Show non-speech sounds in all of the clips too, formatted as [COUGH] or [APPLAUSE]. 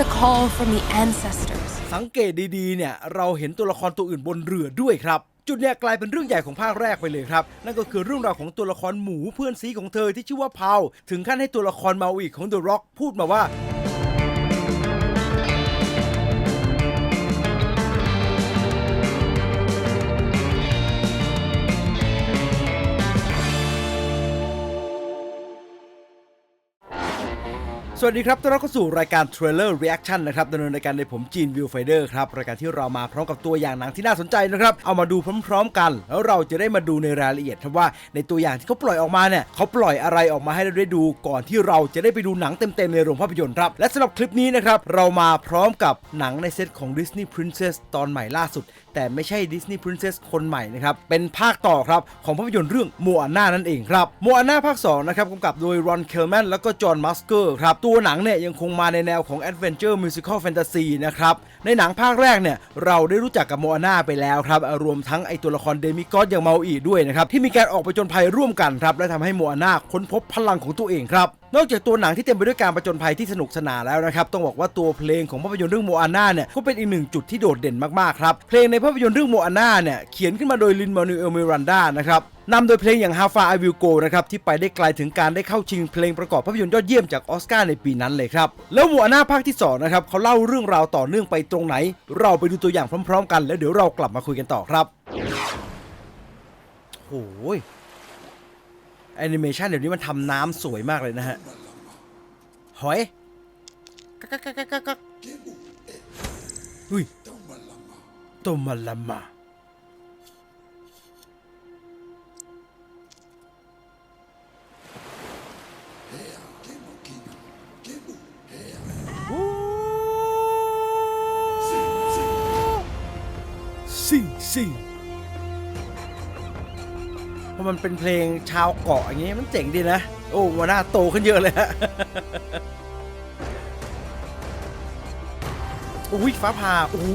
a call from the ancestors. สังเกตดีๆ เนี่ย เราเห็นตัวละครตัวอื่นบนเรือด้วยครับ จุดเนี้ยกลายเป็นเรื่องใหญ่ของภาคแรกไปเลยครับ นั่นก็คือเรื่องราวของตัวละครหมูเพื่อนซีของเธอที่ชื่อว่าเพาถึงขั้นให้ตัวละครมาอีกของ The Rock พูดมาว่า สวัสดีครับ ต้อนรับเข้าสู่รายการ Trailer Reaction นะครับดำเนินรายการในผมจีนวิวไฟเดอร์ครับ รายการที่เรามาพร้อมกับตัวอย่างหนังที่น่าสนใจนะครับ เอามาดูพร้อมๆกัน แล้วเราจะได้มาดูในรายละเอียดครับว่าในตัวอย่างที่เขาปล่อยออกมาเนี่ยเขาปล่อยอะไรออกมาให้เราได้ดูก่อนที่เราจะได้ไปดูหนังเต็มๆในโรงภาพยนตร์ครับ และสำหรับคลิปนี้นะครับ เรามาพร้อมกับหนังในเซตของ Disney Princess ตอนใหม่ล่าสุดแต่ไม่ใช่ Disney Princess คนใหม่นะครับ เป็นภาคต่อครับ ของภาพยนตร์เรื่องโมอาน่านั่นเองครับโมอาน่าภาค 2 นะครับกำกับโดยรอนเคลแมนแล้วก็จอห์นมัสเกอร์ครับ ตัวหนังเนี่ยยังคงมาในแนวของ Adventure Musical Fantasy นะครับ ในหนังภาคแรกเนี่ย เราได้รู้จักกับโมอาน่าไปแล้วครับ รวมทั้งไอตัวละครเดมิกอสอย่างเมาอีด้วยนะครับที่มีการออกไปจนภัยร่วมกันครับและทำให้โมอาน่าค้นพบพลังของตัวเองครับ นอกจากตัวหนังที่เต็มไปด้วยการประจนภัยที่สนุกสนานแล้วนะครับ ต้องบอกว่าตัวเพลงของภาพยนตร์เรื่องโมอาน่าเนี่ยก็เป็นอีกหนึ่งจุดที่โดดเด่นมากๆครับ เพลงในภาพยนตร์เรื่องโมอาน่าเนี่ยเขียนขึ้นมาโดยลินมานูเอลเมรันดานะครับนำโดยเพลงอย่าง How Far I Will Go นะครับที่ไปได้ไกลถึงการได้เข้าชิงเพลงประกอบภาพยนตร์ยอดเยี่ยมจากออสการ์ในปีนั้นเลยครับ แล้วโมอาน่าภาคที่สองนะครับเขาเล่าเรื่องราวต่อเนื่องไปตรงไหน เราไปดูตัวอย่างพร้อม ๆ กัน แล้วเดี๋ยวเรากลับมาคุยกันต่อครับโอ้ย แอนิเมชันเดี๋ยวนี้มันทำน้ำสวยมากเลยนะฮะ หอยกักกักกักกักกักอุ้ยตมาลามาซิ่งซิ่ง ราะมันเป็นเพลงชาวเกาะอย่างงี้มันเจ๋งดีนะ โอ้วันหน้าโตขึ้นเยอะเลยฮะอุ้ยฟ้าผ่าโอ้โห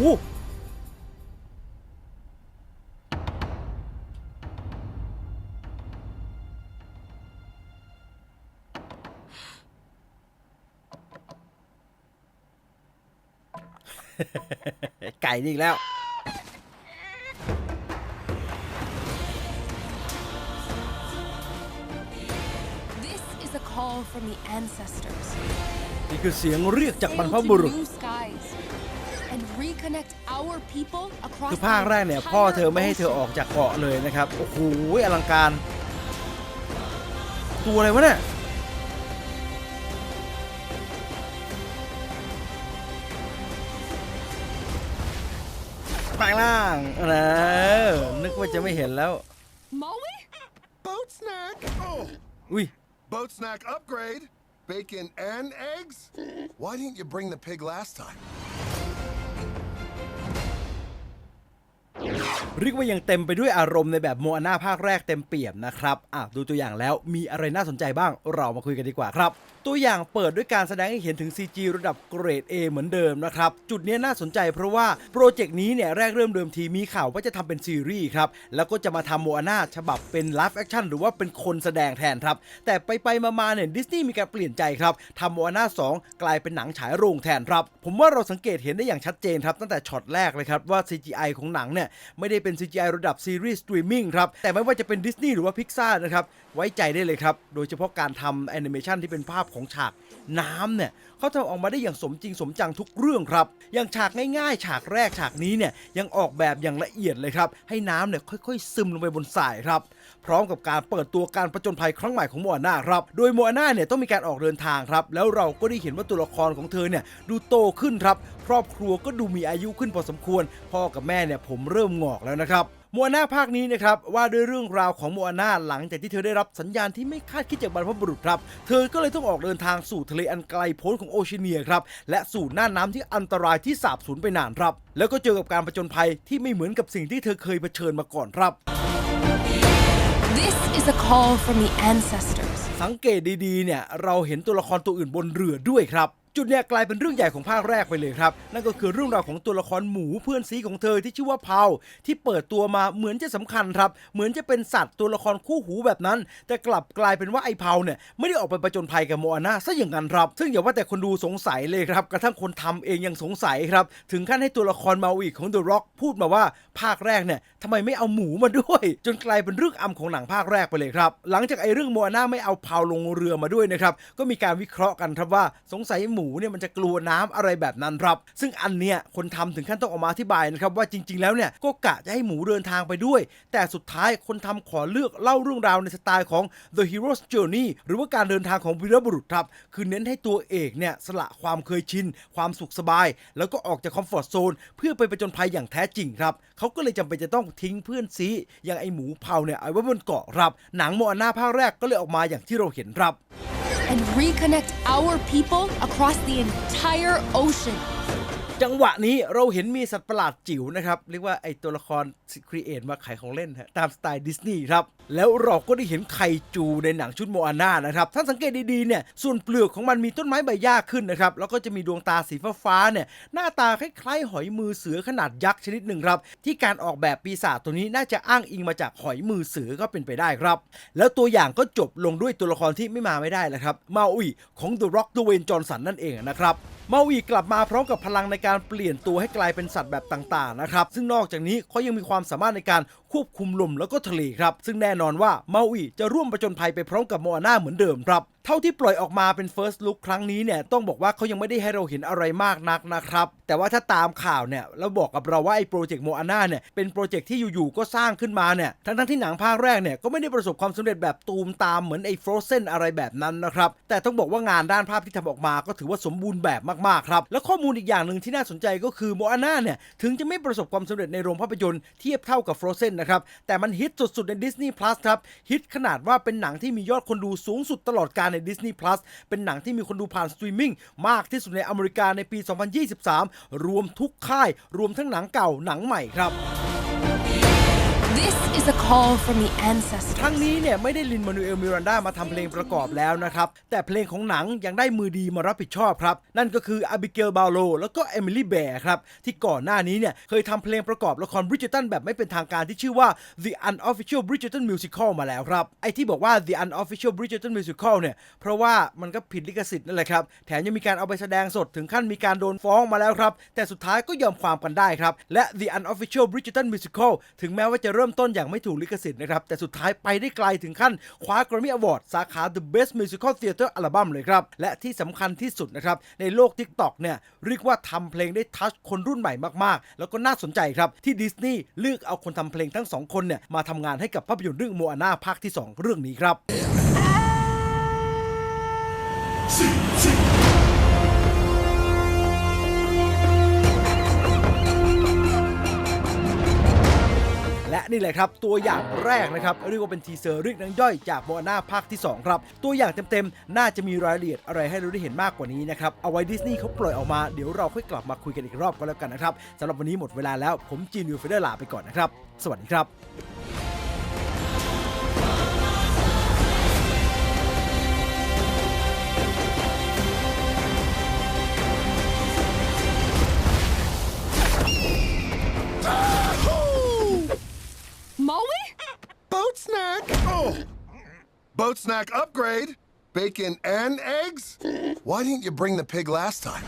ไก่นี่อีกแล้ว call from the ancestors. นี่คือเสียงเรียกจากบรรพ Into บุรุษ new skies and reconnect our people across คือภาคแรกเนี่ย the พ่อเธอไม่ให้ entire เธอออกจากเกาะเลยนะครับ โอ้โหอลังการ ตัวอะไรวะเนี่ยแปลงร่างนะนึกว่าจะไม่เห็นแล้ว ocean. Maui? Boat snack? Oh, อุ้ย boat snack upgrade. Bacon and eggs? [LAUGHS] Why didn't you bring the pig last time? เรียกว่ายังเต็มไปด้วยอารมณ์ในแบบโมอาน่าภาคแรกเต็มเปี่ยมนะครับอะดูตัวอย่างแล้วมีอะไรน่าสนใจบ้างเรามาคุยกันดีกว่าครับ ตัวอย่างเปิดด้วยการแสดงให้เห็นถึง CG ระดับเกรด A เหมือนเดิมนะครับ จุดนี้น่าสนใจเพราะว่าโปรเจกต์นี้เนี่ยแรกเริ่มเดิมทีมีข่าวว่าจะทำเป็นซีรีส์ครับ แล้วก็จะมาทำโมอาน่าฉบับเป็นไลฟ์แอคชั่นหรือว่าเป็นคนแสดงแทนครับ แต่ไปไปๆมาๆเนี่ยดิสนีย์มีการเปลี่ยนใจครับทำโมอาน่า2 กลายเป็นหนังฉายโรงแทนครับ ผมว่าเราสังเกตเห็นได้อย่างชัดเจนครับตั้งแต่ช็อตแรกเลยครับว่า CGI ของหนังเนี่ยไม่ได้เป็น CGI ระดับซีรีส์สตรีมมิ่งครับ แต่ไม่ว่าจะเป็นดิสนีย์หรือว่าพิกซ่านะครับ ไว้ใจได้เลยครับ โดยเฉพาะการทำแอนิเมชันที่เป็นภาพของฉากน้ำเนี่ยเขาทำออกมาได้อย่างสมจริงสมจังทุกเรื่องครับ อย่างฉากง่ายๆ ฉากแรกฉากนี้เนี่ยยังออกแบบอย่างละเอียดเลยครับ ให้น้ำเนี่ยค่อยๆ ซึมลงไปบนทรายครับ พร้อมกับการเปิดตัวการประจนภัยครั้งใหม่ของโมอาน่าครับ โดยโมอาน่าเนี่ยต้องมีการออกเดินทางครับ แล้วเราก็ได้เห็นว่าตัวละครของเธอเนี่ยดูโตขึ้นครับ ครอบครัวก็ดูมีอายุขึ้นพอสมควร พ่อกับแม่เนี่ยผมเริ่มงอกแล้วนะครับ มอาน่าภาคนี้นะครับว่าด้วยเรื่องราวของโมอาน่าหลังจากที่เธอได้รับสัญญาณที่ไม่คาดคิดจากบรรพบุรุษครับ เธอก็เลยต้องออกเดินทางสู่ทะเลอันไกลโพ้นของโอเชียเนียครับ และสู่หน้าน้ำที่อันตรายที่สาบสูญไปนานครับ แล้วก็เจอกับการประจนภัยที่ไม่เหมือนกับสิ่งที่เธอเคยเผชิญมาก่อนครับ This is a call from the ancestors. สังเกตดีๆเนี่ยเราเห็นตัวละครตัวอื่นบนเรือด้วยครับ จุดเนี้ยกลายเป็นเรื่องใหญ่ของภาคแรกไปเลยครับ นั่นก็คือเรื่องราวของตัวละครหมูเพื่อนซีของเธอที่ชื่อว่าเพาที่เปิดตัวมาเหมือนจะสำคัญครับ เหมือนจะเป็นสัตว์ตัวละครคู่หูแบบนั้น แต่กลับกลายเป็นว่าไอ้เพาเนี่ยไม่ได้ออกไปประจนภัยกับโมอาน่าซะอย่างนั้นครับ ซึ่งอย่าว่าแต่คนดูสงสัยเลยครับ กระทั่งคนทำเองยังสงสัยครับ ถึงขั้นให้ตัวละครเมาอีกของ The Rock พูดมาว่าภาคแรกเนี่ยทำไมไม่เอาหมูมาด้วย จนกลายเป็นเรื่องอำของหนังภาคแรกไปเลยครับ หลังจากไอ้เรื่องโมอาน่าไม่เอาเพาลงเรือมาด้วยนะครับก็มีการวิเคราะห์กันครับว่าสงสัยหมููเนี่ยมันจะกลัวน้ำอะไรแบบนั้นครับ ซึ่งอันเนี้ยคนทำถึงขั้นต้องออกมาอธิบายนะครับว่าจริง ๆ แล้วเนี่ยก็กะจะให้หมูเดินทางไปด้วย แต่สุดท้ายคนทำขอเลือกเล่าเรื่องราวในสไตล์ของ The Hero's Journey หรือว่าการเดินทางของวีรบุรุษครับ คือเน้นให้ตัวเอกเนี่ยสละความเคยชิน ความสุขสบาย แล้วก็ออกจากคอมฟอร์ทโซนเพื่อไปประจนภัยอย่างแท้จริงครับเขาก็เลยจำเป็นจะต้องทิ้งเพื่อนซีอย่างไอหมูเผาเนี่ยเอาไว้บนเกาะครับ หนังโมอาน่าภาคแรกก็เลยออกมาอย่างที่เราเห็นครับ and reconnect our people across the entire ocean. จังหวะนี้เราเห็นมีสัตว์ประหลาดจิ๋วนะครับ เรียกว่าไอตัวละครครีเอทมาขายของเล่นฮะตามสไตล์ดิสนีย์ครับ แล้วเราก็ได้เห็นไข่จูในหนังชุดโมอาน่านะครับถ้าสังเกตดีๆเนี่ยส่วนเปลือกของมันมีต้นไม้ใบหญ้าขึ้นนะครับแล้วก็จะมีดวงตาสีฟ้าๆเนี่ยหน้าตาคล้ายๆ หอยมือเสือขนาดยักษ์ชนิดหนึ่งครับที่การออกแบบปีศาจตัวนี้น่าจะอ้างอิงมาจากหอยมือเสือก็เป็นไปได้ครับ แล้วตัวอย่างก็จบลงด้วยตัวละครที่ไม่มาไม่ได้แล้วครับมาอุยของ The Rock ดเวนจอห์นสันนั่นเองนะครับมาวีกลับมาพร้อมกับพลังในการเปลี่ยนตัวให้กลายเป็นสัตว์แบบต่างๆนะครับ ซึ่งนอกจากนี้เขายังมีความสามารถในการ ควบคุมลมแล้วก็ทะเลครับ ซึ่งแน่นอนว่ามาวีจะร่วมประจนภัยไปพร้อมกับโมอาน่าเหมือนเดิมครับ เท่าที่ปล่อยออกมาเป็น First Look ครั้งนี้เนี่ยต้องบอกว่าเขายังไม่ได้ให้เราเห็นอะไรมากนักนะครับ แต่ว่าถ้าตามข่าวเนี่ยแล้วบอกกับเราว่าไอ้โปรเจกต์โมอาน่าเนี่ยเป็นโปรเจกต์ที่อยู่ๆก็สร้างขึ้นมาเนี่ยทั้งๆที่หนังภาคแรกเนี่ยก็ไม่ได้ประสบความสำเร็จแบบตูมตามเหมือนไอ้ Frozen อะไรแบบนั้นนะครับแต่ต้องบอกว่างานด้านภาพที่ทำออกมาก็ถือว่าสมบูรณ์แบบมากๆครับและข้อมูลอีกอย่างหนึ่งที่น่าสนใจก็คือโมอาน่าเนี่ยถึงจะไม่ประสบความสำเร็จในโรงภาพยนตร์เทียบเท่ากับ Frozen นะครับแต่มันฮิตสุดๆใน Disney Plus ครับฮิตขนาดว่าเป็นหนังที่มียอดคนดูสูงสุดตลอดกาลใน Disney Plus เป็นหนังที่มีคนดูผ่านสตรีมมิ่งมากที่สุดในอเมริกาในปี 2023 รวมทุกค่าย รวมทั้งหนังเก่าหนังใหม่ครับ This is a call from the ancestors. ครั้งนี้เนี่ยไม่ได้ลินมานูเอลมิรันดามาทำเพลงประกอบแล้วนะครับ แต่เพลงของหนังยังได้มือดีมารับผิดชอบครับ นั่นก็คืออาบิเกลบาโลแล้วก็เอมิลี่แบร์ครับ ที่ก่อนหน้านี้เนี่ยเคยทำเพลงประกอบละครบริจิตันแบบไม่เป็นทางการที่ชื่อว่า The Unofficial Bridgerton Musical มาแล้วครับ ไอที่บอกว่า The Unofficial Bridgerton Musical เนี่ยเพราะว่ามันก็ผิดลิขสิทธิ์นั่นแหละครับ แถมยังมีการเอาไปแสดงสดถึงขั้นมีการโดนฟ้องมาแล้วครับแต่สุดท้ายก็ยอมความกันได้ครับและ The Unofficial Bridgerton Musical ถึงแม้ว่าจะเริ่มต้นอย่างไม่ถูกลิขสิทธิ์นะครับ แต่สุดท้ายไปได้ไกลถึงขั้นคว้า Grammy Award สาขา The Best Musical Theater Album เลยครับ และที่สำคัญที่สุดนะครับ ในโลก TikTok เนี่ยเรียกว่าทำเพลงได้ทัชคนรุ่นใหม่มากๆ แล้วก็น่าสนใจครับ ที่ดิสนีย์เลือกเอาคนทำเพลงทั้งสองคนเนี่ยมาทำงานให้กับภาพยนตร์เรื่องโมอาน่าภาคที่ 2 เรื่องนี้ครับ นี่แหละครับ ตัวอย่างแรกนะครับเรียกว่าเป็นทีเซอร์เรียกนังย่อยจากโมอาน่าภาคที่ 2 ครับ ตัวอย่างเต็มๆ น่าจะมีรายละเอียดอะไรให้เราได้เห็นมากกว่านี้นะครับ เอาไว้ดิสนีย์เขาปล่อยออกมาเดี๋ยวเราค่อยกลับมาคุยกันอีกรอบก็แล้วกันนะครับสำหรับวันนี้หมดเวลาแล้วผมจีนวิวเฟเดอร์ลาไปก่อนนะครับ สวัสดีครับ Maui? Boat snack! Oh! Boat snack upgrade! Bacon and eggs? Why didn't you bring the pig last time?